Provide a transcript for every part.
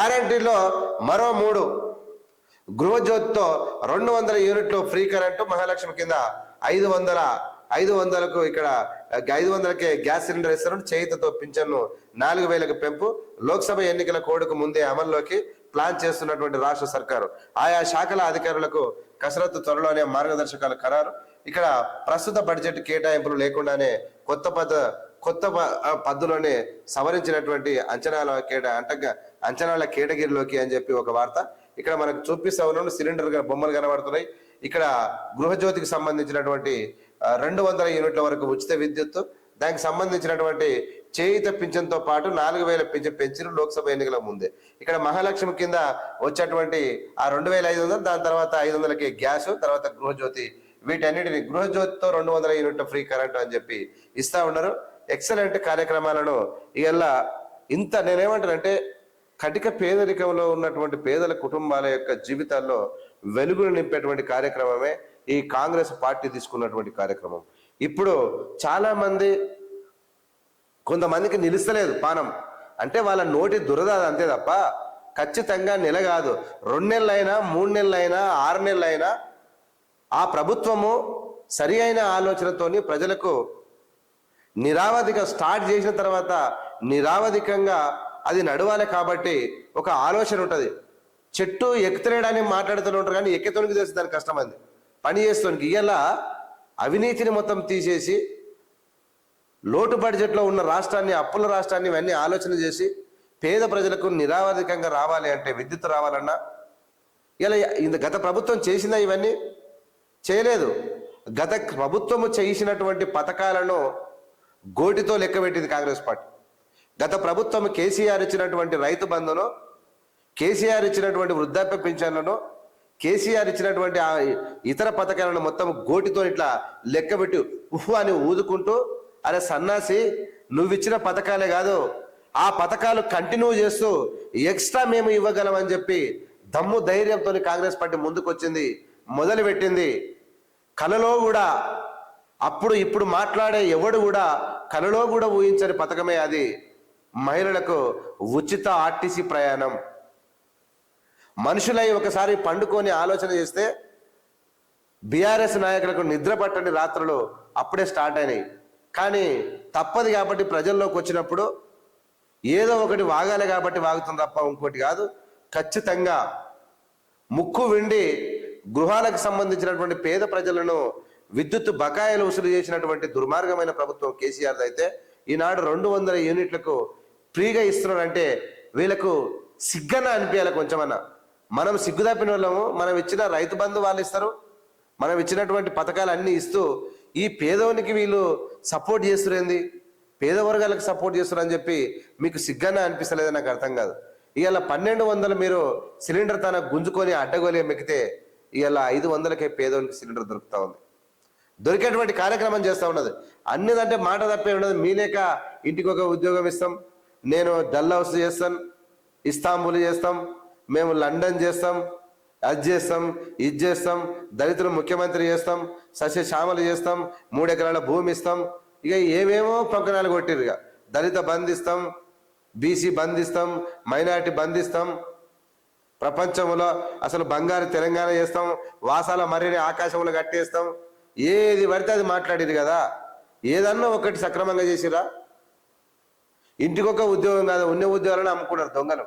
గ్యారంటీలో మరో మూడు. గృహజ్యోతితో రెండు వందల యూనిట్లు ఫ్రీ కరెంటు మహాలక్ష్మి కింద ఐదు వందల ఐదు వందలకు ఇక్కడ ఐదు వందలకే గ్యాస్ సిలిండర్ ఇస్తారు. చేయితతో పింఛన్ను నాలుగు వేలకు పెంపు. లోక్సభ ఎన్నికల కోడ్కు ముందే అమల్లోకి ప్లాన్ చేస్తున్నటువంటి రాష్ట్ర సర్కారు. ఆయా శాఖల అధికారులకు కసరత్తు త్వరలోనే మార్గదర్శకాలు ఖరారు. ఇక్కడ ప్రస్తుత బడ్జెట్ కేటాయింపులు లేకుండానే కొత్త పద కొత్త ప- పద్ధతిలోనే సవరించినటువంటి అంచనాల కేట అంటగా అంచనాల కేటగిరిలోకి అని చెప్పి ఒక వార్త. ఇక్కడ మనకు చూపిస్తా ఉన్నాను. సిలిండర్ బొమ్మలు కనబడుతున్నాయి. ఇక్కడ గృహజ్యోతికి సంబంధించినటువంటి రెండు వందల యూనిట్ల వరకు ఉచిత విద్యుత్ దానికి సంబంధించినటువంటి చేయిత పింఛన్తో పాటు నాలుగు వేల పింఛన్ పెంచిన లోక్సభ ఎన్నికల ముందే. ఇక్కడ మహాలక్ష్మి కింద వచ్చేటువంటి ఆ రెండు వేల ఐదు వందలు దాని తర్వాత ఐదు వందలకి గ్యాస్ తర్వాత గృహజ్యోతి వీటన్నిటిని గృహజ్యోతితో రెండు వందల యూనిట్ల ఫ్రీ కరెంట్ అని చెప్పి ఇస్తా ఉన్నారు. ఎక్సలెంట్ కార్యక్రమాలను ఇవాళ ఇంత నేనేమంటానంటే కటిక పేదరికంలో ఉన్నటువంటి పేదల కుటుంబాల యొక్క జీవితాల్లో వెలుగులు నింపేటువంటి కార్యక్రమమే ఈ కాంగ్రెస్ పార్టీ తీసుకున్నటువంటి కార్యక్రమం. ఇప్పుడు చాలా మంది కొంతమందికి నిలుస్తలేదు పానం. అంటే వాళ్ళ నోటి దురద అంతే తప్ప ఖచ్చితంగా నెల కాదు. రెండు నెలలైనా మూడు నెలలైనా ఆరు నెలలైనా ఆ ప్రభుత్వము సరి అయిన ఆలోచనతోని ప్రజలకు నిరావధిక స్టార్ట్ చేసిన తర్వాత నిరావధికంగా అది నడవాలి కాబట్టి ఒక ఆలోచన ఉంటుంది. చెట్టు ఎక్కుతలేడని మాట్లాడుతూ ఉంటారు కానీ ఎక్కేతోనికి తెలుసు దానికి కష్టం అంది. పని చేస్తోనికి ఇలా అవినీతిని మొత్తం తీసేసి లోటు బడ్జెట్లో ఉన్న రాష్ట్రాన్ని అప్పుల రాష్ట్రాన్ని ఇవన్నీ ఆలోచన చేసి పేద ప్రజలకు నిరావధికంగా రావాలి అంటే విద్యుత్ రావాలన్నా ఇలా ఇంత గత ప్రభుత్వం చేసిందా ఇవన్నీ? చేయలేదు. గత ప్రభుత్వము చేసినటువంటి పథకాలను గోటితో లెక్కబెట్టింది కాంగ్రెస్ పార్టీ. గత ప్రభుత్వం కేసీఆర్ ఇచ్చినటువంటి రైతు బంధును కేసీఆర్ ఇచ్చినటువంటి వృద్ధాప్య పింఛన్లను కేసీఆర్ ఇచ్చినటువంటి ఆ ఇతర పథకాలను మొత్తం గోటితో ఇట్లా లెక్కబెట్టి ఉహు అని ఊదుకుంటూ అరే సన్నాసి నువ్విచ్చిన పథకాలే కాదు ఆ పథకాలు కంటిన్యూ చేస్తూ ఎక్స్ట్రా మేము ఇవ్వగలమని చెప్పి దమ్ము ధైర్యంతో కాంగ్రెస్ పార్టీ ముందుకొచ్చింది. మొదలుపెట్టింది. కలలో కూడా అప్పుడు ఇప్పుడు మాట్లాడే ఎవడు కూడా కలలో కూడా ఊహించని పథకమే అది. మహిళలకు ఉచిత ఆర్టీసీ ప్రయాణం. మనుషులై ఒకసారి పండుకొని ఆలోచన చేస్తే బీఆర్ఎస్ నాయకులకు నిద్ర పట్టని రాత్రులు అప్పుడే స్టార్ట్ అయినాయి. కానీ తప్పదు కాబట్టి ప్రజల్లోకి వచ్చినప్పుడు ఏదో ఒకటి వాగాలి కాబట్టి వాగుతుంది తప్ప ఇంకోటి కాదు. ఖచ్చితంగా ముక్కు విండి గృహాలకు సంబంధించినటువంటి పేద ప్రజలను విద్యుత్ బకాయిలు వసూలు చేసినటువంటి దుర్మార్గమైన ప్రభుత్వం కేసీఆర్ అయితే ఈనాడు రెండు వందల యూనిట్లకు ఫ్రీగా ఇస్తున్నారంటే వీళ్ళకు సిగ్గన అనిపించాలి కొంచెమన్నా. మనం సిగ్గుదాపిన వాళ్ళము మనం ఇచ్చిన రైతు బంధు వాళ్ళు ఇస్తారు మనం ఇచ్చినటువంటి పథకాలు అన్ని ఇస్తూ ఈ పేదవునికి వీళ్ళు సపోర్ట్ చేస్తురేంది పేద వర్గాలకు సపోర్ట్ చేస్తున్నారని అని చెప్పి మీకు సిగ్గన అనిపిస్తలేదని నాకు అర్థం కాదు. ఇవాళ పన్నెండు వందలు మీరు సిలిండర్ తన గుంజుకొని అడ్డగోలి మెక్కితే ఇలా ఐదు వందలకే పేదోనికి సిలిండర్ దొరుకుతూ ఉంది. దొరికేటువంటి కార్యక్రమం చేస్తూ ఉన్నది. అన్నిదంటే మాట తప్పే ఉండదు మీలేక ఇంటికి ఒక ఉద్యోగం ఇస్తాం. నేను డల్ హౌస్ చేస్తాను ఇస్తాంబుల్ చేస్తాం. మేము లండన్ చేస్తాం. అది చేస్తాం. ఇది చేస్తాం. దళితులు ముఖ్యమంత్రి చేస్తాం. సస్యశ్యామలు చేస్తాం. మూడు ఎకరాల భూమి ఇస్తాం. ఇక ఏమేమో పంకణాలు కొట్టిరు ఇక. దళిత బంధిస్తాం బీసీ బంధిస్తాం మైనారిటీ బంధిస్తాం ప్రపంచంలో అసలు బంగారు తెలంగాణ చేస్తాం వాసాల మర్రిని ఆకాశంలో కట్టేస్తాం. ఏది పడితే అది మాట్లాడేది కదా. ఏదన్నా ఒకటి సక్రమంగా చేసిరా? ఇంటికొక ఉద్యోగం కాదు ఉన్న ఉద్యోగాలను అమ్ముకున్నారు దొంగలు.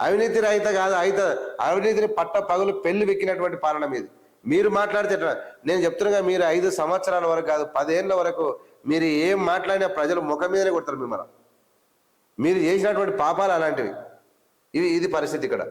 అవినీతి రహిత కాదు అయిత అవినీతిని పట్ట పగులు పెళ్ళి వెక్కినటువంటి పాలన మీద. మీరు మాట్లాడితే నేను చెప్తున్నాగా మీరు ఐదు సంవత్సరాల వరకు కాదు పదేళ్ళ వరకు మీరు ఏం మాట్లాడినా ప్రజలు ముఖం మీదనే కొడతారు మిమ్మల్ని. మీరు చేసినటువంటి పాపాలు అలాంటివి. ఇది ఇది పరిస్థితి ఇక్కడ.